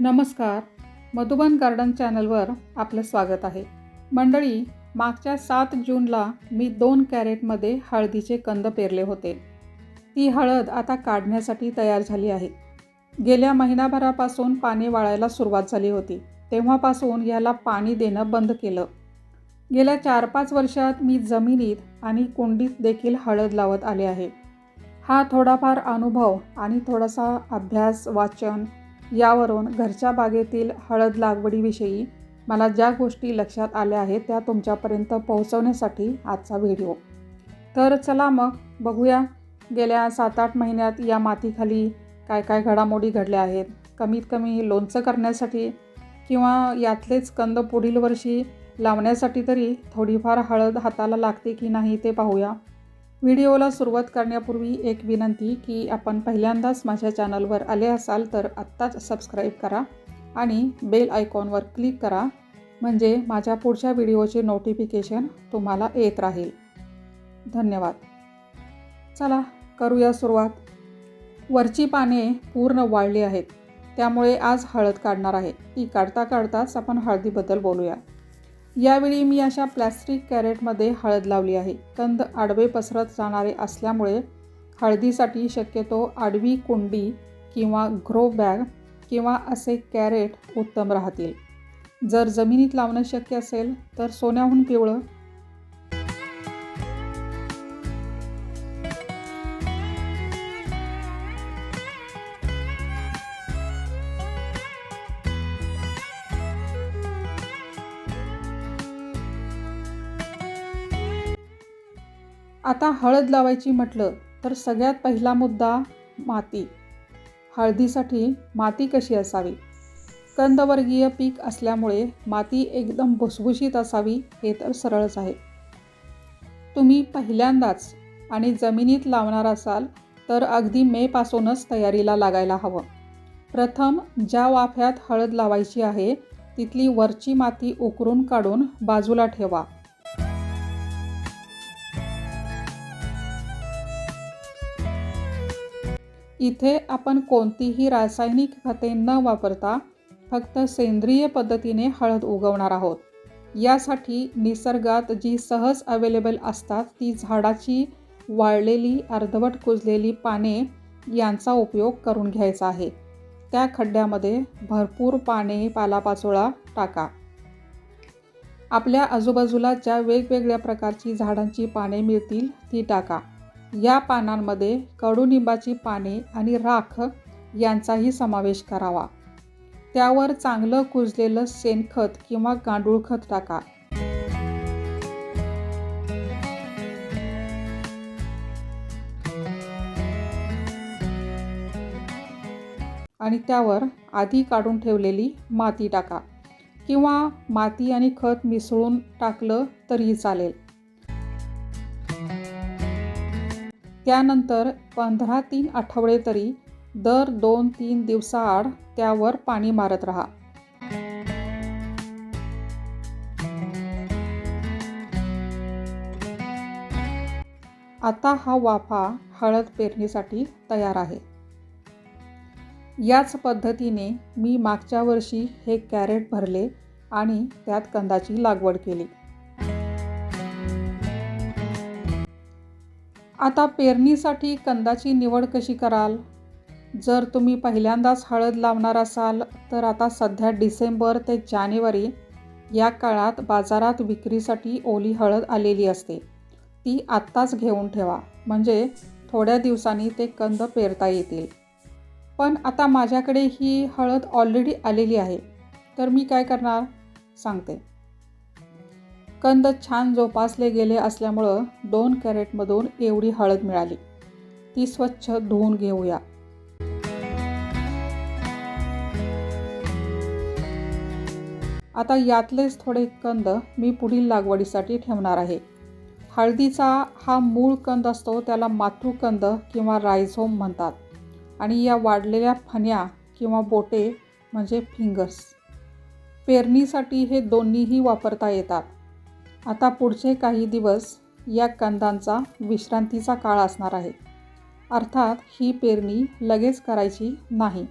नमस्कार. मधुबन गार्डन चॅनलवर आपलं स्वागत आहे. मंडळी मागच्या सात जूनला मी दोन कॅरेटमध्ये हळदीचे कंद पेरले होते. ती हळद आता काढण्यासाठी तयार झाली आहे. गेल्या महिनाभरापासून पाणी वाळायला सुरुवात झाली होती. तेव्हापासून याला पाणी देणं बंद केलं. गेल्या चार पाच वर्षात मी जमिनीत आणि कुंडीत देखील हळद लावत आले आहे. हा थोडाफार अनुभव आणि थोडासा अभ्यास वाचन यावरून घरच्या बागेतील हळद लागवडीविषयी मला ज्या गोष्टी लक्षात आल्या आहेत त्या तुमच्यापर्यंत पोहोचवण्यासाठी आजचा व्हिडिओ. तर चला मग बघूया गेल्या सात आठ महिन्यात या मातीखाली काय काय घडामोडी घडल्या आहेत? कमीत कमी लोणचं करण्यासाठी किंवा यातलेच कंद पुढील वर्षी लावण्यासाठी तरी थोडीफार हळद हाताला लागते की नाही ते पाहूया. व्हिडिओला सुरुवात करण्यापूर्वी एक विनंती की आपण पहिल्यांदाच माझ्या चॅनलवर आले असाल तर आत्ताच सबस्क्राईब करा आणि बेल आयकॉनवर क्लिक करा म्हणजे माझ्या पुढच्या व्हिडिओचे नोटिफिकेशन तुम्हाला येत राहील. धन्यवाद. चला करूया सुरुवात. वरची पाने पूर्ण वाळली आहेत त्यामुळे आज हळद काढणार आहे. ती काढता काढताच आपण हळदीबद्दल बोलूया. यावेळी मी अशा प्लॅस्टिक कॅरेटमध्ये हळद लावली आहे. कंद आडवे पसरत जाणारे असल्यामुळे हळदीसाठी शक्यतो आडवी कुंडी किंवा ग्रो बॅग किंवा असे कॅरेट उत्तम राहतील. जर जमिनीत लावणं शक्य असेल तर सोन्याहून पिवळं आता हळद लावायची म्हटलं तर सगळ्यात पहिला मुद्दा माती. हळदीसाठी माती कशी असावी? कंदवर्गीय पीक असल्यामुळे माती एकदम भुसभुशीत असावी हे तर सरळच आहे. तुम्ही पहिल्यांदाच आणि जमिनीत लावणार असाल तर अगदी मेपासूनच तयारीला लागायला हवं. प्रथम ज्या वाफ्यात हळद लावायची आहे तिथली वरची माती उकरून काढून बाजूला ठेवा. इथे आपण कोणतीही रासायनिक खते न वापरता फक्त सेंद्रिय पद्धतीने हळद उगवणार आहोत. यासाठी निसर्गात जी सहज अवेलेबल असतात ती झाडाची वाळलेली अर्धवट कुजलेली पाने यांचा उपयोग करून घ्यायचा आहे. त्या खड्ड्यामध्ये भरपूर पाने पालापाचोळा टाका. आपल्या आजूबाजूला ज्या वेगवेगळ्या प्रकारची झाडांची पाने मिळतील ती टाका. या पानांमध्ये कडुनिंबाची पाने आणि राख यांचाही समावेश करावा. त्यावर चांगलं कुजलेलं शेणखत किंवा गांडूळ खत टाका. आणि त्यावर आधी काढून ठेवलेली माती टाका. किंवा माती आणि खत मिसळून टाकलं तरीही चालेल. त्यानंतर पंधरा तीन आठवडे तरी दर दोन तीन दिवसाआड त्यावर पाणी मारत राहा. आता हा वाफा हळद पेरणीसाठी तयार आहे. याच पद्धतीने मी मागच्या वर्षी हे कॅरेट भरले आणि त्यात कंदाची लागवड केली. आता पेरणीसाठी कंदाची निवड कशी कराल? जर तुम्ही पहिल्यांदाच हळद लावणार असाल तर आता सध्या डिसेंबर ते जानेवारी या काळात बाजारात विक्रीसाठी ओली हळद आलेली असते. ती आत्ताच घेऊन ठेवा. म्हणजे थोड्या दिवसांनी ते कंद पेरता येतील. पण आता माझ्याकडे ही हळद ऑलरेडी आलेली आहे. तर मी काय करणार? सांगते. कंद छान जोपासले गेले असल्यामुळं दोन कॅरेटमधून एवढी हळद मिळाली. ती स्वच्छ धुवून घेऊया. आता यातलेच थोडे कंद मी पुढील लागवडीसाठी ठेवणार आहे. हळदीचा हा मूळ कंद असतो त्याला मातृकंद किंवा रायझोम म्हणतात आणि या वाढलेल्या फण्या किंवा बोटे म्हणजे फिंगर्स. पेरणीसाठी हे दोन्हीही वापरता येतात. आता पुढचे काही दिवस या कंदांचा विश्रांतीचा काळ असणार आहे. अर्थात ही पेरणी लगेच करायची नाही.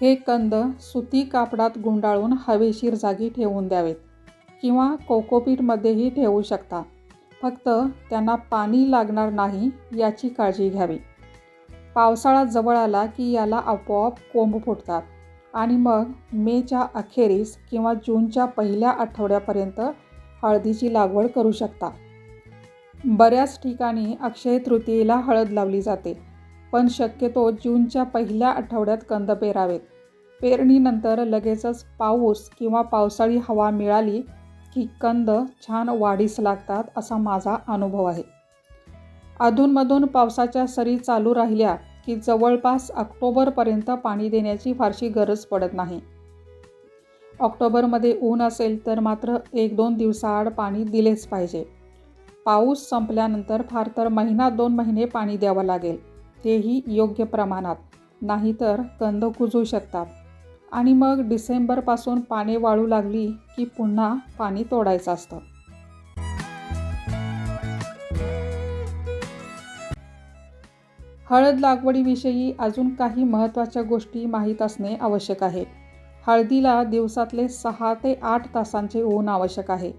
हे कंद सुती कापडात गुंडाळून हवेशीर जागी ठेवून द्यावेत किंवा कोकोपीटमध्येही ठेवू शकता. फक्त त्यांना पाणी लागणार नाही याची काळजी घ्यावी. पावसाळा जवळ आला की याला आपोआप कोंब फुटतात. आणि मग मेच्या अखेरीस किंवा जूनच्या पहिल्या आठवड्यापर्यंत हळदीची लागवड करू शकता. बऱ्याच ठिकाणी अक्षय तृतीयेला हळद लावली जाते पण शक्यतो जूनच्या पहिल्या आठवड्यात कंद पेरावेत. पेरणीनंतर लगेचच पाऊस किंवा पावसाळी हवा मिळाली की कंद छान वाढीस लागतात असा माझा अनुभव आहे. अधूनमधून पावसाच्या सरी चालू राहिल्या की जवळपास ऑक्टोबरपर्यंत पाणी देण्याची फारशी गरज पडत नाही. ऑक्टोबरमध्ये ऊन असेल तर मात्र एक दोन दिवसाआड पाणी दिलेच पाहिजे. पाऊस संपल्यानंतर फार तर महिना दोन महिने पाणी द्यावं लागेल. तेही योग्य प्रमाणात. नाहीतर कंद कुजू शकतात. आणि मग डिसेंबरपासून पाने वाळू लागली की पुन्हा पाणी तोडायचं असतं. हळद लागवडीविषयी अजून काही महत्त्वाच्या गोष्टी माहीत असणे आवश्यक आहे. हळदीला दिवसातले सहा ते आठ तासांचे ऊन आवश्यक आहे.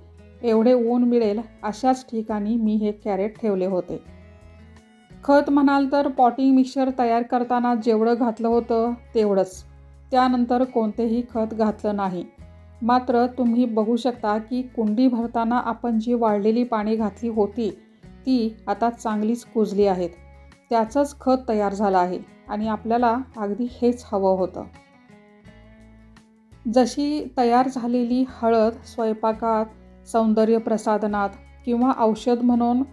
एवढे ऊन मिळेल अशाच ठिकाणी मी हे कॅरेट ठेवले होते. खत म्हणाल तर पॉटिंग मिक्सर तयार करताना जेवढं घातलं होतं तेवढंच. त्यानंतर कोणतेही खत घातलं नाही. मात्र तुम्ही बघू शकता की कुंडी भरताना आपण जी वाळलेली पाणी घातली होती ती आता चांगलीच कुजली आहेत. त्याचंच खत तयार झालं आहे आणि आपल्याला अगदी हेच हवं होतं. जशी तयार झालेली हळद स्वयंपाकात सौंदर्य प्रसाधनात किंवा औषध म्हणून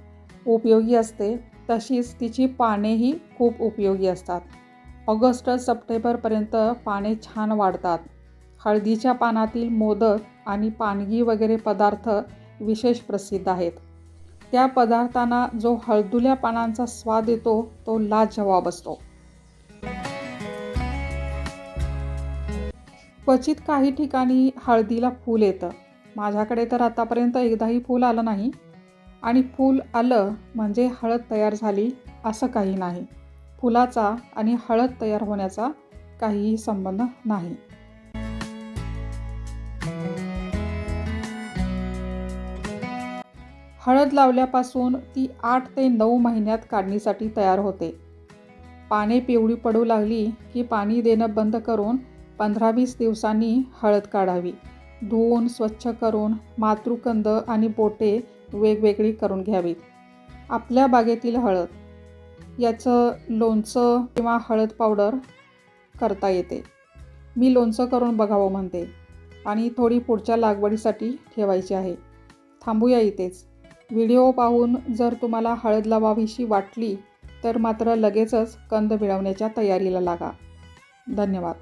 उपयोगी असते तशीच तिची पानेही खूप उपयोगी असतात. ऑगस्ट सप्टेंबरपर्यंत पाने छान वाढतात. हळदीच्या पानातील मोदक आणि पानगी वगैरे पदार्थ विशेष प्रसिद्ध आहेत. त्या पदार्थांना जो हळदुल्या पानांचा स्वाद येतो तो लाजवाब असतो. क्वचित काही ठिकाणी हळदीला फूल येतं. माझ्याकडे तर आतापर्यंत एकदाही फूल आलं नाही. आणि फूल आलं म्हणजे हळद तयार झाली असं काही नाही. फुलाचा आणि हळद तयार होण्याचा काहीही संबंध नाही. हळद लावल्यापासून ती आठ ते नऊ महिन्यात काढणीसाठी तयार होते. पाने पिवळी पडू लागली की पाणी देणं बंद करून पंधरा वीस दिवसांनी हळद काढावी. धुवून स्वच्छ करून मातृकंद आणि बोटे वेगवेगळी करून घ्यावीत. आपल्या बागेतील हळद. याचं लोणचं किंवा हळद पावडर करता येते. मी लोणचं करून बघावं म्हणते आणि थोडी पुढच्या लागवडीसाठी ठेवायची आहे. थांबूया इथेच. व्हिडिओ पाहून जर तुम्हाला हळद लावावीशी वाटली तर मात्र लगेचच कंद मिळवण्याच्या तयारीला लागा. धन्यवाद.